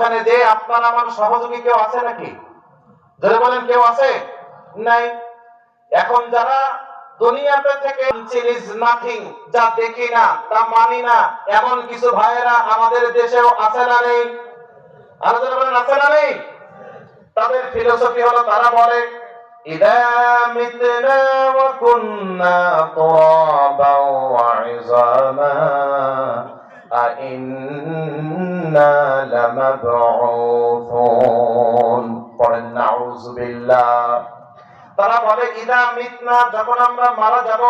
ওখানে যে আপনার আমার সহযোগী কেউ আছে নাকি? যদি বলেন কেউ আছে? নাই। এখন যারা দুনিয়াতে থেকে নাথিং যা দেখি না, তা মানি না, এমন কিছু ভাইয়েরা আমাদের দেশেও আছে না নেই? আলোচনা বলেন, আছে না নেই? তাদের ফিলোসফি হলো, তারা বলে, ইদা ওয়া কুন্না তুরাবা ওয়া তারা বলে, ইদা যখন আমরা মারা যাব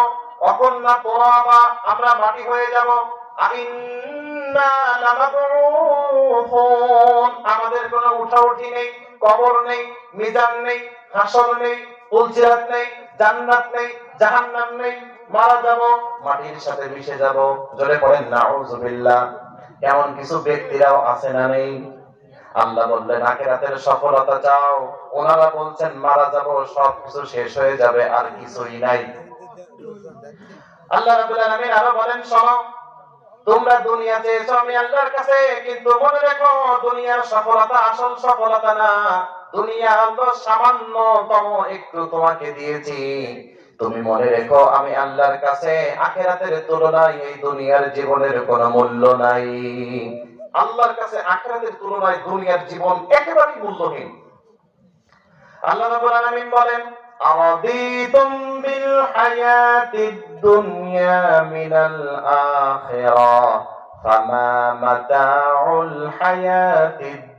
আমরা মাটি হয়ে যাব। আইন্না লামাবউথুন আমাদের কোনো নেই, কবর নেই, মিজান নেই, হাসর নেই পুলসিরাত নেই, জান্নাত নেই জাহান্নাম নেই, মারা যাব, মাটির সাথে মিশে যাব। জোরে পড়েন নাউযুবিল্লাহ এমন কিছু ব্যক্তিরাও আছে না নেই? আল্লাহ বললেন, আখেরাতের সফলতা চাও। ওনারা বলছেন, মারা যাব সব কিছু শেষ হয়ে যাবে, আর কিছুই নাই। আল্লাহ রাব্বুল আলামিন আরও বলেন, শোনো, তোমরা দুনিয়া চেয়েছো আমি আল্লাহর কাছে, কিন্তু মনে রেখো, দুনিয়ার সফলতা আসল সফলতা না। দুনিয়া আল্লাহ সামান্যতম একটু তোমাকে দিয়েছি। তুমি মনে রেখো, আমি আল্লাহর কাছে আখেরাতের তুলনায় এই দুনিয়ার জীবনের কোনো মূল্য নাই। আল্লাহর কাছে আখেরাতের তুলনায় দুনিয়ার জীবন একেবারেই মূল্যহীন। আল্লাহ রাব্বুল আলামিন বলেন আরাদিতুম বিল হায়াতিদ দুনিয়া মিনাল আখিরা, ফামা মাতাউল হায়াতিদ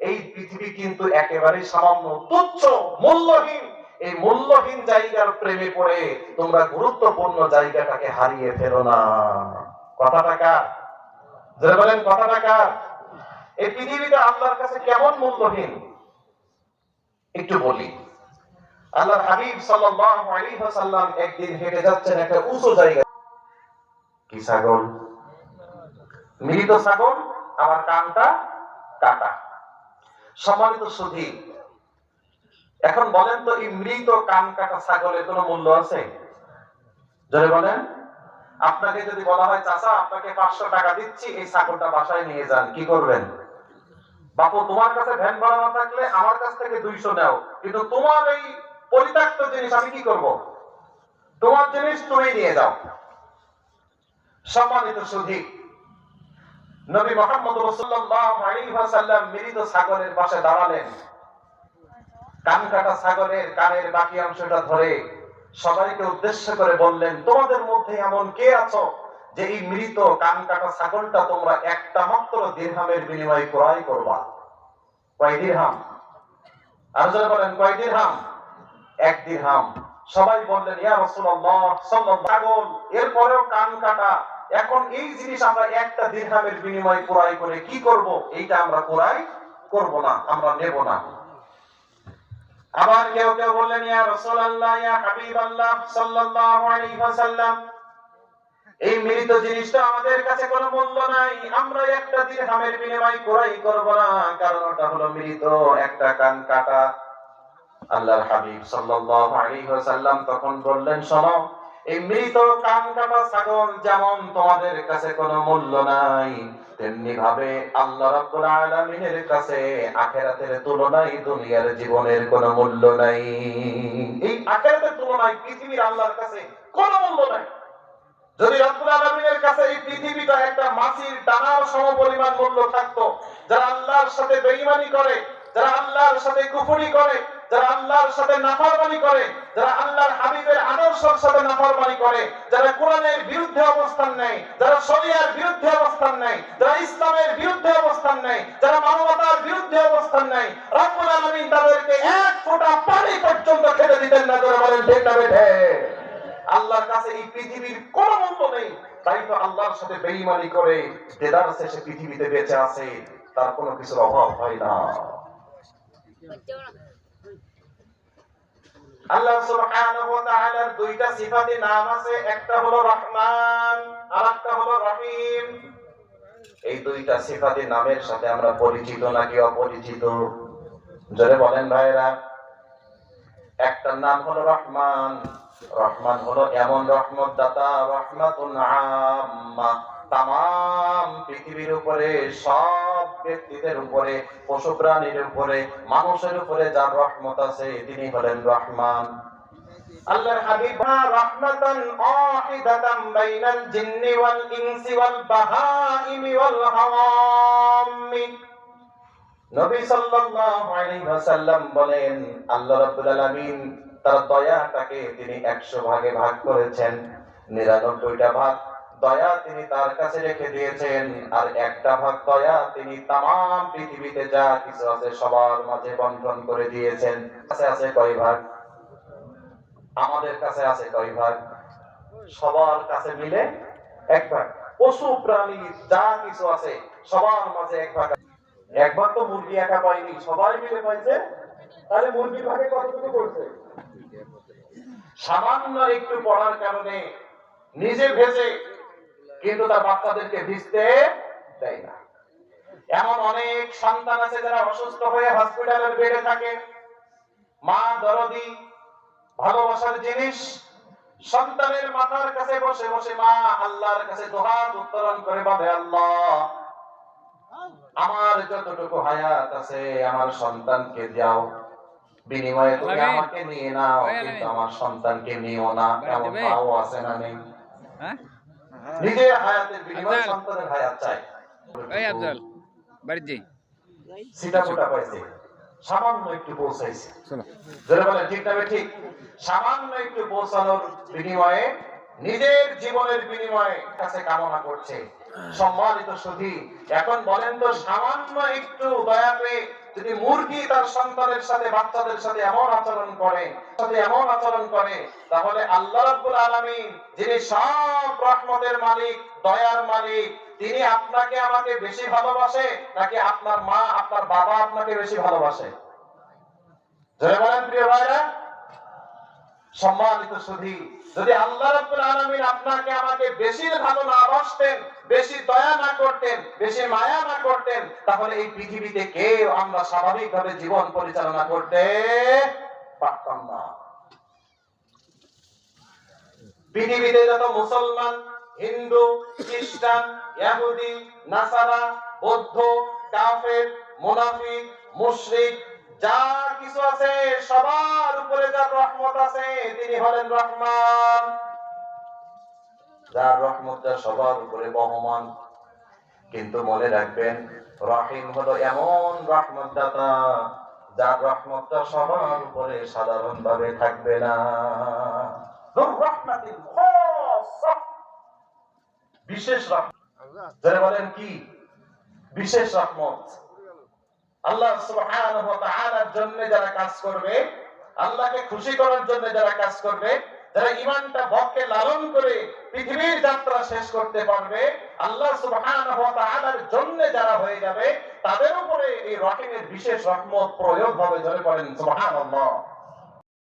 এই পৃথিবী কিন্তু একেবারে সামান্য তুচ্ছ, মূল্যহীন। এই মূল্যহীন জায়গার প্রেমে পড়ে তোমরা গুরুত্বপূর্ণ জায়গাটাকে হারিয়ে ফেলো না। কথাটা কার? যারা বলেন, কথাটা কার? এই পৃথিবীটা আল্লাহর কাছে কেমন মূল্যহীন? একটু বলি। আল্লাহর হাবিব সাল্লাল্লাহু আলাইহি ওয়াসাল্লাম একদিন হেঁটে যাচ্ছেন একটা উঁচু জায়গা কি ছাগল? মৃত ছাগল? আমার কানটা কাটা। সম্মানিত সুধী, এখন বলেন তো এই মৃত কান কাটা ছাগলের কোনো মূল্য আছে? যদি বলেন। আপনাকে যদি বলা হয়, চাচা, আপনাকে পাঁচশো টাকা দিচ্ছি, এই ছাগলটা বাসায় নিয়ে যান, কি করবেন? বাপু, তোমার কাছে ভ্যান ভাড়া না থাকলে আমার কাছ থেকে দুইশো নাও, কিন্তু তোমার এই পরিত্যক্ত জিনিস আমি কি করব? তোমার জিনিস তুমি নিয়ে যাও। সম্মানিত সুধী নবী মোহাম্মদ রাসূলুল্লাহ আলাইহি ওয়াসাল্লাম মৃত ছাগলের পাশে দাঁড়ালেন। কান কাটা ছাগলের কানের বাকি অংশটা ধরে সবাইকে উদ্দেশ্য করে বললেন, তোমাদের মধ্যে এমন কে আছো যে এই মৃত কান কাটা ছাগলটা তোমরা একটা মাত্র দিরহামের বিনিময়ে ক্রয় করবা? কয় দিরহাম? আর বলেন, কয় দিরহাম? এক দিরহাম। সবাই বললেন, ইয়া রাসূলুল্লাহ, সাল্লাল্লাহু ছাগল, এরপরেও কান কাটা এখন এই জিনিস আমরা একটা দিরহামের বিনিময়ে ক্রয় করে কি করব? এইটা আমরা ক্রয় করব না, আমরা নেব না। আবার কেউ কেউ বললেন, ইয়া রাসূলুল্লাহ, ইয়া হাবিবাল্লাহ সাল্লাল্লাহু আলাইহি ওয়াসাল্লাম, এই মৃত জিনিসটা আমাদের কাছে কোনো মূল্য নাই। আমরা একটা দিরহামের বিনিময়ে ক্রয় করব না, কারণ ওটা হলো মৃত একটা কান কাটা। আল্লাহর হাবিব সাল্লাল্লাহু আলাইহি ওয়াসাল্লাম তখন বললেন, শোনো এই মৃত কান কাটা ছাগল যেমন তোমাদের কাছে কোনো মূল্য নাই, তেমনি ভাবে আল্লাহ রাব্বুল কাছে আখেরাতের তুলনায় দুনিয়ার জীবনের কোনো মূল্য নাই। এই আখেরাতের তুলনায় পৃথিবীর আল্লাহর কাছে কোনো মূল্য নাই। যদি রব্বুল আলামিনের কাছে এই পৃথিবীটা একটা মাছির ডানার সমপরিমাণ মূল্য থাকতো, যারা আল্লাহর সাথে বেঈমানি করে, যারা আল্লাহর সাথে কুফরি করে যারা আল্লাহর সাথে নাফরমানি করে, যারা আল্লাহর হাবিবের আদর্শের সাথে নাফরমানি করে, যারা কোরআনের বিরুদ্ধে অবস্থান নেয়, যারা শরিয়ার বিরুদ্ধে অবস্থান নেয়, যারা ইসলামের বিরুদ্ধে অবস্থান নেয়, যারা মানবতার বিরুদ্ধে অবস্থান নেয়, রব্বুল আলামিন তাদেরকে এক ফোঁটা পানি পর্যন্ত খেতে দিতেন না, যারা বলেন, ঠিক না, বেঠে। আল্লাহর কাছে এই পৃথিবীর কোনো মূল্য নেই। তাই তো আল্লাহর সাথে বেঈমানি করে, দেদার শেষে পৃথিবীতে বেঁচে আছে, তার কোনো কিছুর অভাব হয় না। আল্লাহ সুবহানাহু ওয়া তাআলার দুইটা সিফাতি নাম আছে, একটা হলো রহমান হলো রহিম। এই দুইটা সিফাতি নামের সাথে আমরা পরিচিত নাকি অপরিচিত? জোরে বলেন ভাইরা একটার নাম হলো রহমান রহমান হলো এমন রহমত দাতা রহমাতুন আম্মা। তাম পৃথিবীর উপরে, সব ব্যক্তিদের উপরে, পশু প্রাণীর উপরে, মানুষের উপরে যার রহমত আছে, তিনি হলেন রহমান। আল্লাহর ওয়াহিদাতান বাইনাল জিন্নি ওয়াল ইনসি ওয়াল বাহাইমি ওয়াল হাওয়ামি। নবী সাল্লাল্লাহু আলাইহি ওয়াসাল্লাম বলেন, আল্লাহ রাব্বুল আলামিন তার দয়াটাকে তিনি 100 ভাগে ভাগ করেছেন। 99টা ভাগ দয়া তিনি তার কাছে রেখে দিয়েছেন, আর একটা ভাগ দয়া তিনি তাম পৃথিবীতে যা কিছু আছে সবার মাঝে বন্টন করে দিয়েছেন। কাছে আছে কয় ভাগ? আমাদের কাছে আছে কয় ভাগ? সবার কাছে মিলে এক ভাগ। পশু, প্রাণী, যা কিছু আছে সবার মাঝে এক ভাগ একবার তো মুরগি একা পাইনি সবাই মিলে পাইছে। তাহলে মুরগির ভাগে কতটুকু পড়ছে সামান্য একটু পড়ার কারণে নিজে ভেজে কিন্তু তার বাচ্চাদেরকে ভিজতে দেয় না। এমন অনেক সন্তান আছে যারা অসুস্থ হয়ে হসপিটালের বেডে থাকে। মা দরদি ভালোবাসার জিনিস সন্তানের মাথার কাছে বসে বসে মা আল্লাহর কাছে দোহাত উত্তোলন করে বলে আল্লাহ আমার যতটুকু হায়াত আছে আমার সন্তানকে দাও। বিনিময়ে তুমি আমাকে নিয়ে নাও কিন্তু আমার সন্তানকে নিও না। এমন মাও আছে না নেই। হ্যাঁ? নিজের হায়াতের বিনিময়ে সন্তানের হায়াত চাই। ওই আফজল বাড়িতে যাই সিটা ফুটা পাইছে সামান্য একটু পৌঁছাইছে। যারা বলে ঠিক না ঠিক? সামান্য একটু পৌঁছানোর বিনিময়ে নিজের জীবনের বিনিময়ে কাছে কামনা করছে। সম্মানিত সুধী এখন বলেন তো সামান্য একটু দয়া পেয়ে যদি মুরগি তার সন্তানের সাথে, বাচ্চাদের সাথে এমন আচরণ করে, সাথে এমন আচরণ করে, তাহলে আল্লাহ রাব্বুল আলামিন, যিনি সব রহমতের মালিক, দয়ার মালিক, তিনি আপনাকে আমাকে বেশি ভালোবাসে, নাকি আপনার মা, আপনার বাবা আপনাকে বেশি ভালোবাসে? জয় বলেন প্রিয় ভাইরা। সম্মানিত সুধী যদি আল্লাহ রাব্বুল আলামিন আপনাকে আমাকে বেশি ভালো না বাসতেন, বেশি দয়া না করতেন, বেশি মায়া না করতেন, তাহলে এই পৃথিবীতে কেউ আমরা স্বাভাবিকভাবে জীবন পরিচালনা করতে পারতাম না। পৃথিবীতে যত মুসলমান, হিন্দু, খ্রিস্টান, ইহুদি, নাসারা, বৌদ্ধ, কাফের, মুনাফিক, মুশরিক যা কিছু আছে, সবার উপরে যার রহমত আছে, তিনি হলেন রহমান। যার রহমতটা সবার উপরে বহমান। কিন্তু মনে রাখবেন, রহিম হলো এমন রহমত দাতা যার রহমতটা সবার উপরে সাধারণ ভাবে থাকবে না। যুর বিশেষ রহমত। যারা বলেন কি? বিশেষ রহমত। ইমানটা লালন করে পৃথিবীর যাত্রা শেষ করতে পারবে, আল্লাহ সুবহানাহু জন্য যারা হয়ে যাবে, তাদের উপরে এই রহিমের বিশেষ রহমত প্রয়োগ হবে, ধরে পড়েন